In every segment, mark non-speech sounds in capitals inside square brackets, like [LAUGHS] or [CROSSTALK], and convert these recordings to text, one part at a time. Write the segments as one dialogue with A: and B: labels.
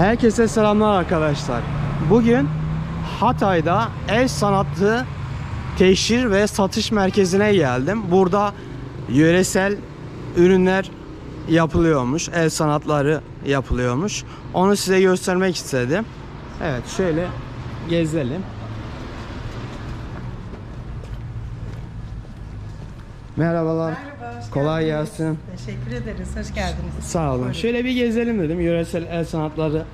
A: Herkese selamlar arkadaşlar. Bugün Hatay'da el sanatı teşhir ve satış merkezine geldim. Burada yöresel ürünler yapılıyormuş. El sanatları yapılıyormuş. Onu size göstermek istedim. Evet şöyle gezelim. Merhabalar.
B: Merhaba,
A: Kolay
B: geldiniz.
A: gelsin.
B: Teşekkür ederiz, hoş geldiniz.
A: Sağ olun.
B: Buyurun.
A: Şöyle bir gezelim dedim. Yöresel el sanatları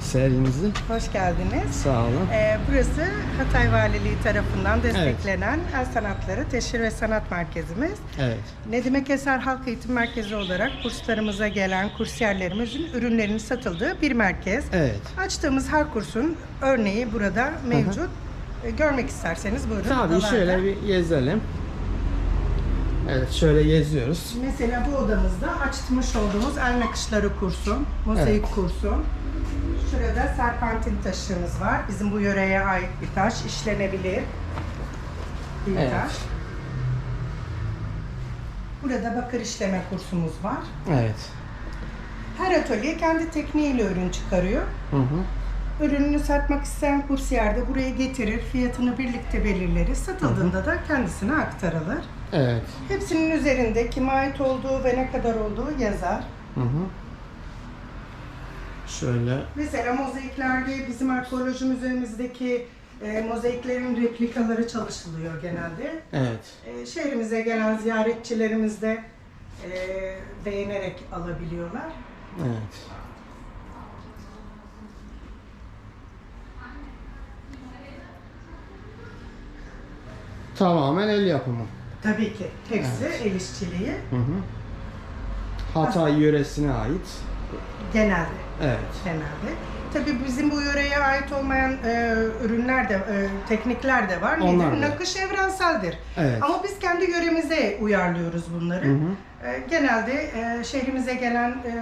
A: serinizi.
B: Hoş geldiniz.
A: Sağ olun.
B: Ee, burası Hatay Valiliği tarafından desteklenen El Sanatları Teşhir ve Sanat Merkezimiz.
A: Evet.
B: Nedim Keser Halk Eğitim Merkezi olarak kurslarımıza gelen kursiyerlerimizin ürünlerinin satıldığı bir merkez.
A: Evet.
B: Açtığımız her kursun örneği burada mevcut. Ee, Görmek isterseniz buyurun.
A: Tabii
B: odalarda.
A: şöyle bir gezelim. Evet şöyle geziyoruz.
B: Mesela bu odamızda açmış olduğumuz el nakışları kursu, mozaik
A: Evet.
B: kursu. Şurada serpentin taşımız var. Bizim bu yöreye ait bir taş, işlenebilir bir
A: Evet.
B: taş. Burada bakır işleme kursumuz var.
A: Evet.
B: Her atölye kendi tekniğiyle ürün çıkarıyor.
A: Hı hı.
B: Ürününü satmak isteyen kursiyer de buraya getirir, fiyatını birlikte belirleriz. Satıldığında da kendisine aktarılır.
A: Evet.
B: Hepsinin üzerinde kime ait olduğu ve ne kadar olduğu yazar.
A: Hı hı. Şöyle.
B: Mesela mozaiklerde bizim arkeoloji müzemizdeki e, mozaiklerin replikaları çalışılıyor genelde.
A: Evet.
B: E, şehrimize gelen ziyaretçilerimiz de e, beğenerek alabiliyorlar.
A: Evet. Tamamen el yapımı.
B: Tabii ki hepsi
A: Evet.
B: el işçiliği
A: Hı hı. Hatay yöresine ait.
B: Genelde.
A: Evet.
B: genelde. Tabii bizim bu yöreye ait olmayan e, ürünler de, e, teknikler de var.
A: Onlar
B: Nedir?
A: da.
B: Nakış evrenseldir.
A: Evet.
B: Ama biz kendi yöremize uyarlıyoruz bunları.
A: Hı hı.
B: E, genelde e, şehrimize gelen e,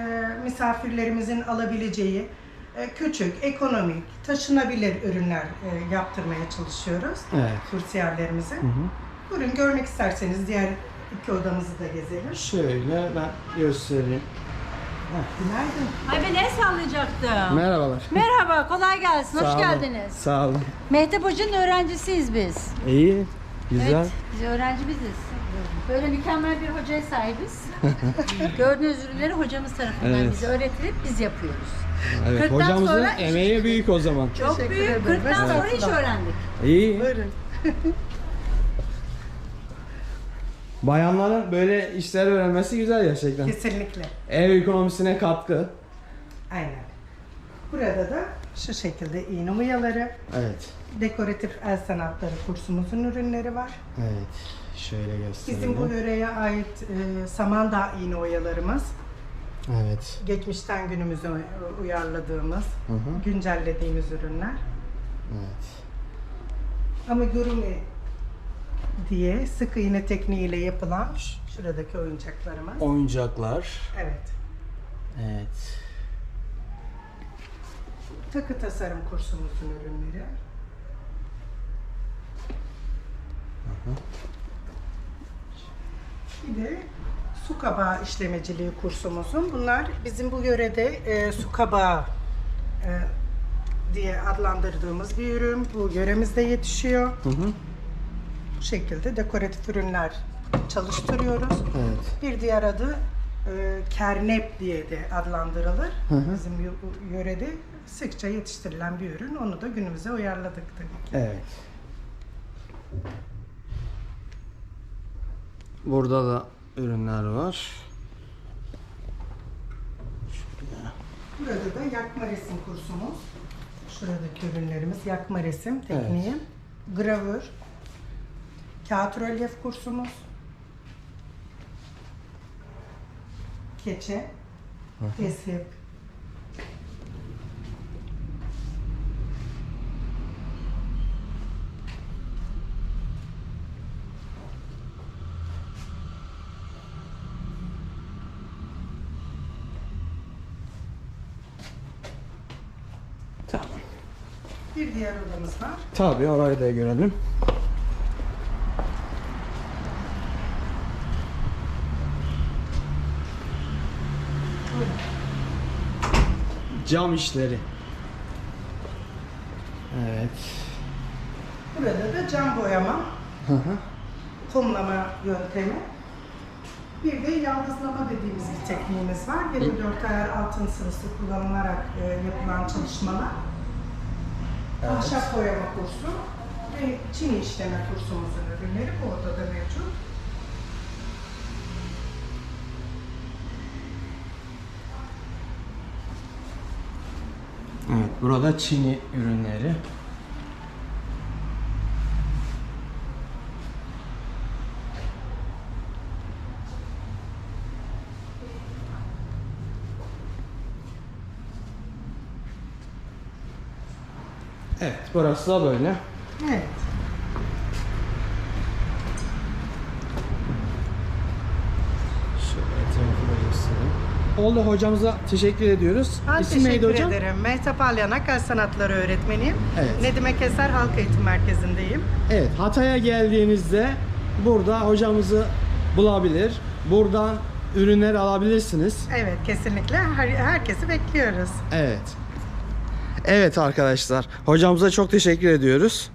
B: misafirlerimizin alabileceği e, küçük, ekonomik, taşınabilir ürünler e, yaptırmaya çalışıyoruz
A: Evet.
B: kursiyerlerimize.
A: Hı hı.
B: Buyurun görmek isterseniz diğer iki odamızı da gezelim.
A: Şöyle ben göstereyim.
B: Günaydın.
C: Ay ben el sallayacaktım.
A: Merhabalar.
C: Merhaba, kolay gelsin.
A: Sağ
C: Hoş
A: olun.
C: geldiniz.
A: Sağ olun.
C: Mehtap Hoca'nın öğrencisiyiz biz.
A: İyi. Güzel.
C: Evet, biz öğrenci biziz. Böyle mükemmel bir hocaya sahibiz. [LAUGHS] Gördüğünüz ürünleri hocamız tarafından
A: Evet.
C: bize öğretilip biz yapıyoruz.
A: Evet.
C: Kırktan
A: Hocamızın
C: sonra-
A: emeği büyük o zaman.
C: Çok
B: Teşekkür
C: büyük.
B: ederim.
C: 40'tan sonra iş öğrendik.
A: İyi.
B: Buyurun.
A: Bayanların böyle işler öğrenmesi güzel gerçekten.
B: Kesinlikle.
A: Ev ekonomisine katkı.
B: Aynen. Burada da şu şekilde iğne oyaları,
A: Evet.
B: dekoratif el sanatları kursumuzun ürünleri var.
A: Evet. Şöyle göstereyim.
B: Bizim bu yöreye ait e, Samandağ iğne oyalarımız,
A: Evet.
B: geçmişten günümüze uyarladığımız,
A: Hı hı.
B: güncellediğimiz ürünler.
A: Evet.
B: Amigurumi diye sık iğne tekniğiyle yapılan şuradaki oyuncaklarımız.
A: Oyuncaklar.
B: Evet.
A: Evet.
B: Takı tasarım kursumuzun ürünleri. Bir de su kabağı işlemeciliği kursumuzun. Bunlar bizim bu yörede e, su kabağı e, diye adlandırdığımız bir ürün. Bu yöremizde yetişiyor.
A: Hı hı.
B: Bu şekilde dekoratif ürünler çalıştırıyoruz.
A: Evet.
B: Bir diğer adı e, kernep diye de adlandırılır.
A: Hı hı.
B: Bizim yö- yörede sıkça yetiştirilen bir ürün. Onu da günümüze uyarladık tabii ki.
A: Evet. Burada da ürünler var.
B: Burada da yakma resim kursumuz. Şuradaki ürünlerimiz yakma resim tekniği. Gravür. Kağıt rölyef kursumuz. Keçe. Esip.
A: Tamam.
B: Bir diğer odamız var.
A: Tabii orayı da görelim. Cam işleri. Evet.
B: Burada da cam boyama,
A: Hı hı.
B: kumlama yöntemi. Bir de yaldızlama dediğimiz bir tekniğimiz var. 24 ayar altın sıvısı kullanılarak e, yapılan çalışmalar.
A: Evet.
B: Ahşap boyama kursu ve çini işleme kursumuzun ürünleri bu
A: burada Çin'i ürünleri. Evet, burası da böyle.
B: Evet.
A: Şöyle etrafını göstereyim. Oldu hocamıza teşekkür ediyoruz.
B: Ben
A: İsim neydi
B: teşekkür
A: hocam?
B: ederim. Mehtap Alyanak, El Sanatları öğretmeniyim.
A: Evet.
B: Nedim Ekeser Halk Eğitim Merkezi'ndeyim.
A: Evet, Hatay'a geldiğinizde burada hocamızı bulabilir. Buradan ürünler alabilirsiniz.
B: Evet, kesinlikle. Her, herkesi bekliyoruz.
A: Evet. Evet arkadaşlar, hocamıza çok teşekkür ediyoruz.